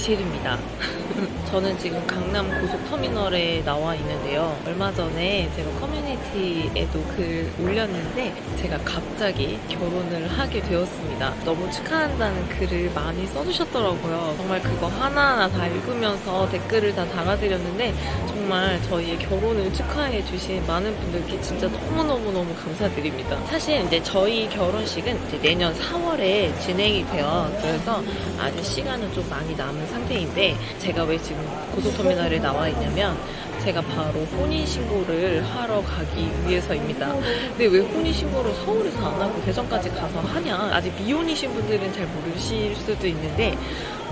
미셸입니다. 저는 지금 강남 고속터미널에 나와 있는데요. 얼마 전에 제가 커뮤니티에도 글 올렸는데 제가 갑자기 결혼을 하게 되었습니다. 너무 축하한다는 글을 많이 써주셨더라고요. 정말 그거 하나하나 다 읽으면서 댓글을 다 달아드렸는데 정말 저희의 결혼을 축하해 주신 많은 분들께 진짜 너무너무너무 감사드립니다. 사실 이제 저희 결혼식은 이제 내년 4월에 진행이 돼요 그래서 아직 시간은 좀 많이 남은 상태인데 제가 왜 지금 고속터미널에 나와 있냐면 제가 바로 혼인신고를 하러 가기 위해서입니다. 근데 왜 혼인신고를 서울에서 안 하고 대전까지 가서 하냐? 아직 미혼이신 분들은 잘 모르실 수도 있는데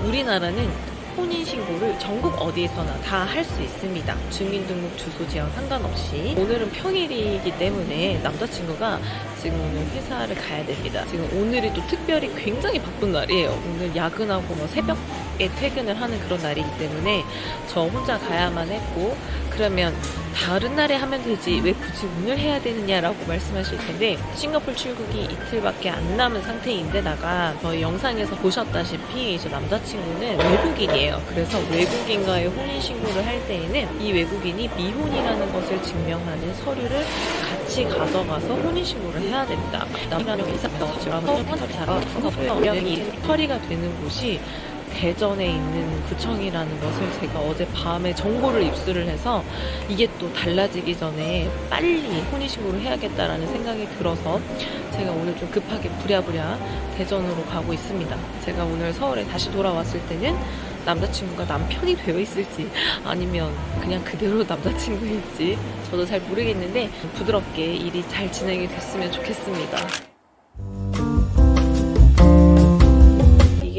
우리나라는 혼인신고를 전국 어디에서나 다 할 수 있습니다. 주민등록 주소 지역 상관없이. 오늘은 평일이기 때문에 남자친구가 지금 오늘 회사를 가야 됩니다. 지금 오늘이 또 특별히 굉장히 바쁜 날이에요. 오늘 야근하고 뭐 새벽 에 퇴근을 하는 그런 날이기 때문에 저 혼자 가야만 했고, 그러면 다른 날에 하면 되지 왜 굳이 오늘 해야 되느냐라고 말씀하실 텐데 싱가폴 출국이 이틀밖에 안 남은 상태인데다가 저희 영상에서 보셨다시피 저 남자친구는 외국인이에요. 그래서 외국인과의 혼인 신고를 할 때에는 이 외국인이 미혼이라는 것을 증명하는 서류를 같이 가져가서 혼인 신고를 해야 됩니다. 남편이 있었던 명이 처리가 되는 곳이 대전에 있는 구청이라는 것을 제가 어제 밤에 정보를 입수를 해서 이게 또 달라지기 전에 빨리 혼인신고를 해야겠다라는 생각이 들어서 제가 오늘 좀 급하게 부랴부랴 대전으로 가고 있습니다. 제가 오늘 서울에 다시 돌아왔을 때는 남자친구가 남편이 되어 있을지 아니면 그냥 그대로 남자친구일지 저도 잘 모르겠는데 부드럽게 일이 잘 진행이 됐으면 좋겠습니다.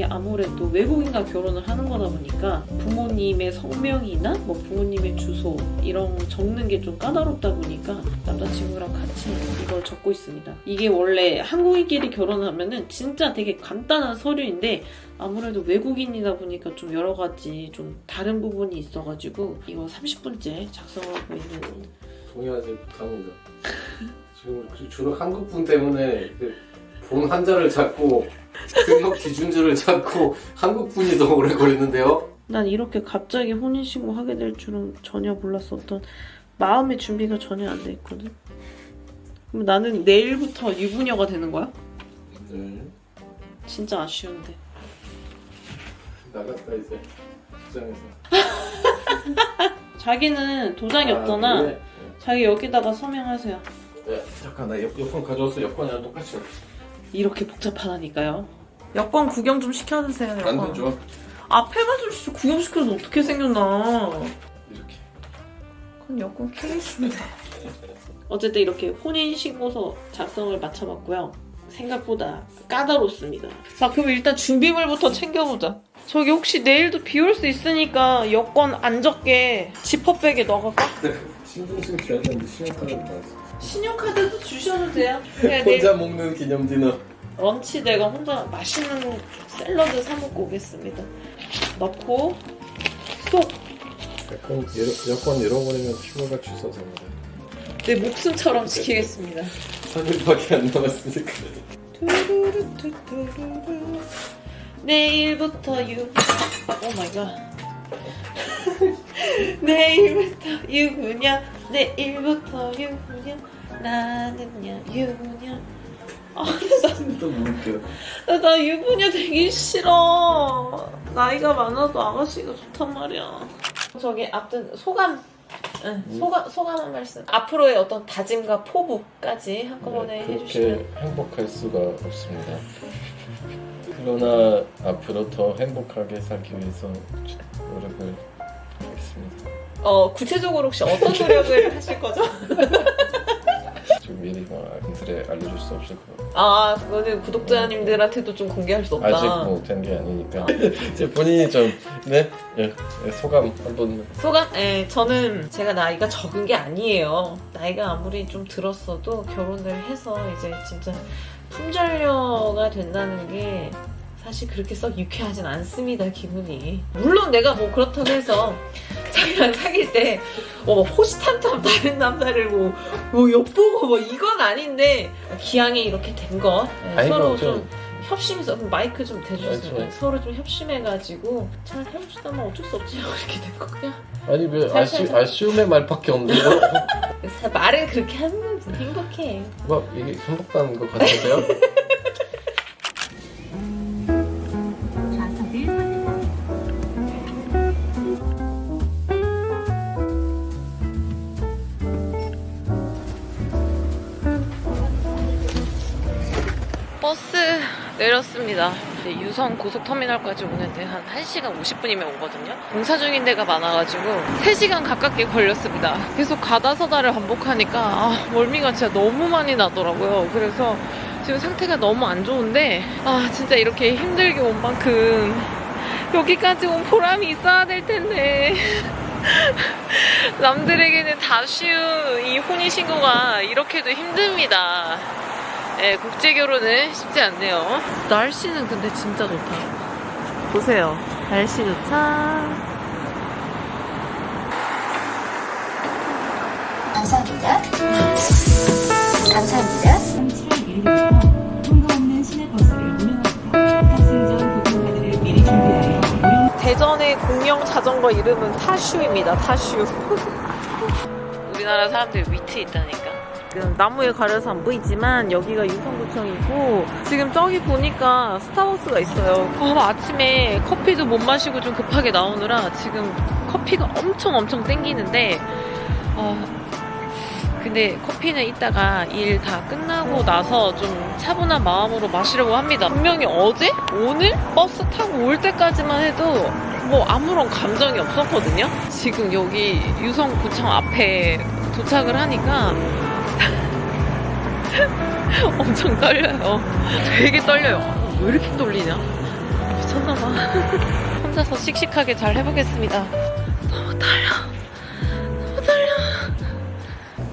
아무래도 외국인과 결혼을 하는 거다 보니까 부모님의 성명이나 뭐 부모님의 주소 이런 거 적는 게 좀 까다롭다 보니까 남자친구랑 같이 이걸 적고 있습니다. 이게 원래 한국인끼리 결혼하면은 진짜 되게 간단한 서류인데 아무래도 외국인이다 보니까 좀 여러 가지 좀 다른 부분이 있어가지고 이거 30분째 작성하고 있는 동의하지 못합니다. 지금 그 주로 한국 분 때문에 그 본 한자를 찾고 등록 기준주를 찾고 한국 분이 더 오래 걸리는데요. 난 이렇게 갑자기 혼인신고 하게 될 줄은 전혀 몰랐었던 마음의 준비가 전혀 안 돼 있거든. 그럼 나는 내일부터 유부녀가 되는 거야? 네. 진짜 아쉬운데. 나갔다 이제 직장에서. 자기는 도장이 없잖아. 아, 네. 자기 여기다가 서명하세요. 네. 잠깐 나 여, 여권 가져왔어. 여권이랑 똑같이. 이렇게 복잡하다니까요. 여권 구경 좀 시켜주세요. 안 여권. 되죠. 앞에만 좀 진짜 구경 시켜서 어떻게 생겼나. 이렇게. 그럼 여권 케이스인데. 어쨌든 이렇게 혼인신고서 작성을 마쳐봤고요. 생각보다 까다롭습니다. 자, 그럼 일단 준비물부터 챙겨보자. 저기 혹시 내일도 비 올 수 있으니까 여권 안 적게 지퍼백에 넣어갈까? 신분증 줘야 되는데 신용카드 나왔어. 신용카드도 주셔도 돼요. 그냥 혼자 먹는 기념 디너. 런치 내가 혼자 맛있는 샐러드 사 먹고 오겠습니다. 넣고 쏙! 여권, 잃어- 여권 잃어버리면 주워집니다. 내 목숨처럼 지키겠습니다. 3일밖에 안 남았으니까. 투루루투투루루. 내일부터 유. 오 마이 갓. 내일부터 유부녀. 내일부터 유부녀. 나는요 유부녀. 아, 또 물을게요. 나, 나 유부녀 되기 싫어. 나이가 많아도 아가씨가 좋단 말이야. 저기 아무튼 소감. 응, 소감 소감 한 말씀. 앞으로의 어떤 다짐과 포부까지 한꺼번에 네, 해주시면. 그렇게 행복할 수가 없습니다. 그러나 앞으로 더 행복하게 살기 위해서 노력을 하겠습니다. 어 구체적으로 혹시 어떤 노력을 하실 거죠? 지금 미리 뭐 인터넷에 알려줄 수 없을 것 같아요. 아 그거는 구독자님들한테도 좀 공개할 수 없다. 아직 뭐 된 게 아니니까 이제 본인이 좀 네? 예, 예, 소감 한번 소감? 예, 저는 제가 나이가 적은 게 아니에요. 나이가 아무리 좀 들었어도 결혼을 해서 이제 진짜 품절녀가 된다는 게 사실 그렇게 썩 유쾌하진 않습니다, 기분이. 물론 내가 뭐 그렇다고 해서 자기랑 사귈 때, 뭐, 뭐 호시탐탐 다른 남자를 뭐, 뭐 엿보고 뭐 이건 아닌데, 기왕에 이렇게 된 거, 예, 아이고, 서로 좀 좀 협심해서 마이크 좀 대주세요. 아, 저- 서로 좀 협심해가지고 잘 해봅시다. 뭐 어쩔 수 없지. 이렇게 된 거 그냥. 아니 왜 잘, 아쉬. 아쉬움의 말밖에 없네요 그래서 말은 그렇게 하는 거지. 행복해. 뭐 이게 행복한 것 같으세요? 버스 내렸습니다. 유성 고속터미널까지 오는데 한 1시간 50분이면 오거든요. 공사 중인 데가 많아가지고 3시간 가깝게 걸렸습니다. 계속 가다 서다를 반복하니까 아, 멀미가 진짜 너무 많이 나더라고요. 그래서 지금 상태가 너무 안 좋은데 아 진짜 이렇게 힘들게 온 만큼 여기까지 온 보람이 있어야 될 텐데 남들에게는 다 쉬운 이 혼인신고가 이렇게도 힘듭니다. 네, 국제 결혼은 쉽지 않네요. 날씨는 근데 진짜 좋다. 보세요. 날씨 좋다. 감사합니다. 감사합니다. 7월 1일부터 통과 없는 시내버스를 운영합니다. 탑승 전 교통카드를 미리 준비하여 무료 대전의 공영 자전거 이름은 타슈입니다. 타슈. 우리나라 사람들 위트 있다니까. 지금 나무에 가려서 안 보이지만 여기가 유성구청이고 지금 저기 보니까 스타벅스가 있어요. 아, 아침에 커피도 못 마시고 좀 급하게 나오느라 지금 커피가 엄청 엄청 땡기는데 어, 근데 커피는 이따가 일 다 끝나고 나서 좀 차분한 마음으로 마시려고 합니다. 분명히 어제? 오늘? 버스 타고 올 때까지만 해도 뭐 아무런 감정이 없었거든요. 지금 여기 유성구청 앞에 도착을 하니까 엄청 떨려요. 되게 떨려요. 왜 이렇게 떨리냐? 미쳤나봐. 혼자서 씩씩하게 잘 해보겠습니다. 너무 떨려. 너무 떨려.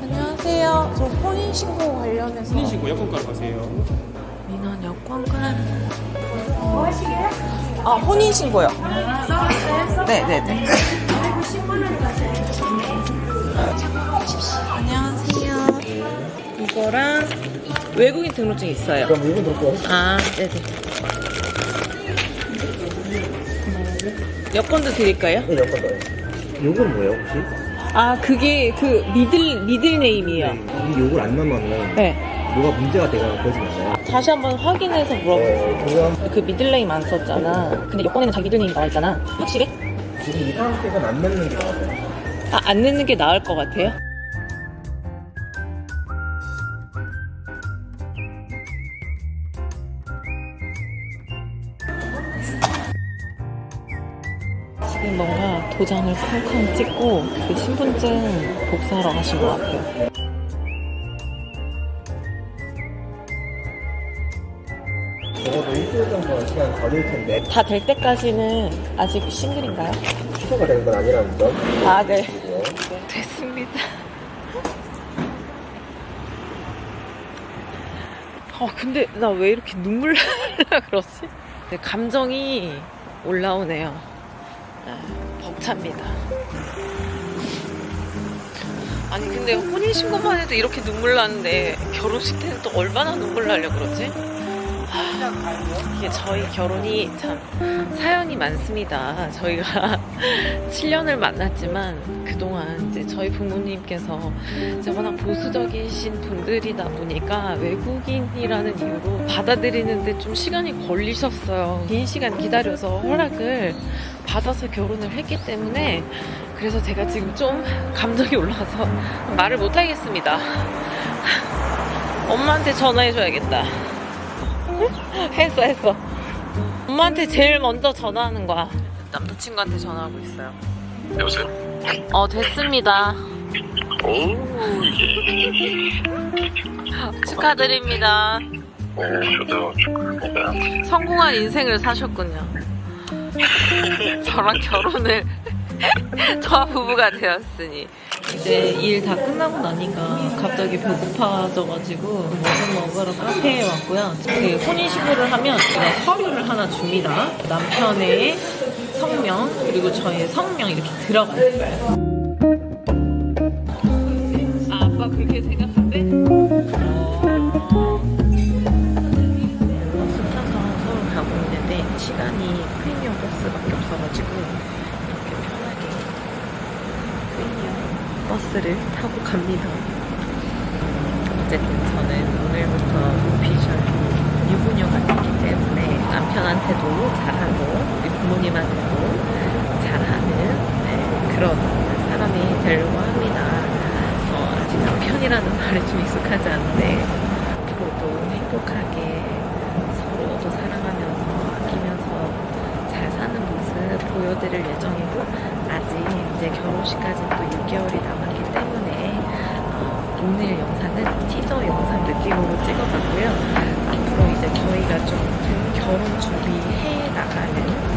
안녕하세요. 저 혼인신고 관련해서. 혼인신고 여권가로 가세요. 민원 여권관. 뭐 하시게요? 아, 혼인신고요. 네네네. 이거랑 외국인 등록증 있어요. 그럼 이거 놓고 아, 네네. 여권도 드릴까요? 네, 여권 더요. 요건 뭐예요, 혹시? 아, 그게 그 미들, 미들 네임이에요. 이 요걸 안 넣으면은 네. 뭐가 문제가 그러진 않아요. 다시 한번 확인해서 물어보세요. 네, 그럼 그 미들네임 안 썼잖아. 근데 여권에는 자기 미들네임 나와 있잖아. 확실해? 지금 이 상태건 안 넣는 게 나아요. 아, 안 넣는 게 나을 것 같아요? 지금 뭔가 도장을 쾅쾅 찍고 그 신분증 복사하러 가신 것 같아요. 적어도 일주일 정도 시간 걸릴 텐데 다 될 때까지는 아직 싱글인가요? 취소가 되는 건 아니라는 점. 아, 네. 그리고 됐습니다. 아 근데 나 왜 이렇게 눈물 나려 그러지? 네, 감정이 올라오네요. 아, 벅찹니다. 아니 근데 혼인신고만 해도 이렇게 눈물 나는데 결혼식 때는 또 얼마나 눈물 나려 그러지? 아, 이게 저희 결혼이 참 사연이 많습니다. 저희가 7년을 만났지만 그동안 이제 저희 부모님께서 이제 워낙 보수적이신 분들이다 보니까 외국인이라는 이유로 받아들이는데 좀 시간이 걸리셨어요. 긴 시간 기다려서 허락을 받아서 결혼을 했기 때문에 그래서 제가 지금 좀 감정이 올라와서 말을 못 하겠습니다. 엄마한테 전화해줘야겠다. 했어, 했어. 엄마한테 제일 먼저 전화하는 거야. 남자친구한테 전화하고 있어요. 여보세요? 어, 됐습니다. 오, 예. 축하드립니다. 오, 저도 축하합니다. 성공한 인생을 사셨군요. 저랑 결혼을 저와 부부가 되었으니 이제 일 다 끝나고 나니까 갑자기 배고파져가지고 뭐 좀 먹으러 카페에 왔고요. 그 혼인신고를 하면 제가 서류를 하나 줍니다. 남편의 성명 그리고 저의 성명 이렇게 들어가 있어요. 버스를 타고 갑니다. 어쨌든 저는 오늘부터 오피셜 유부녀가 되기 때문에 남편한테도 잘하고 우리 부모님한테도 잘하는 네, 그런 사람이 되려고 합니다. 어, 아직 남편이라는 말이 좀 익숙하지 않은데 앞으로도 행복하게 서로도 사랑하면서 아끼면서 잘 사는 모습 보여드릴 예정이고 아직 이제 결혼식까지 또 6개월이 남았기 때문에 어, 오늘 영상은 티저 영상 느낌으로 찍어봤고요. 앞으로 이제 저희가 좀 결혼 준비해 나가는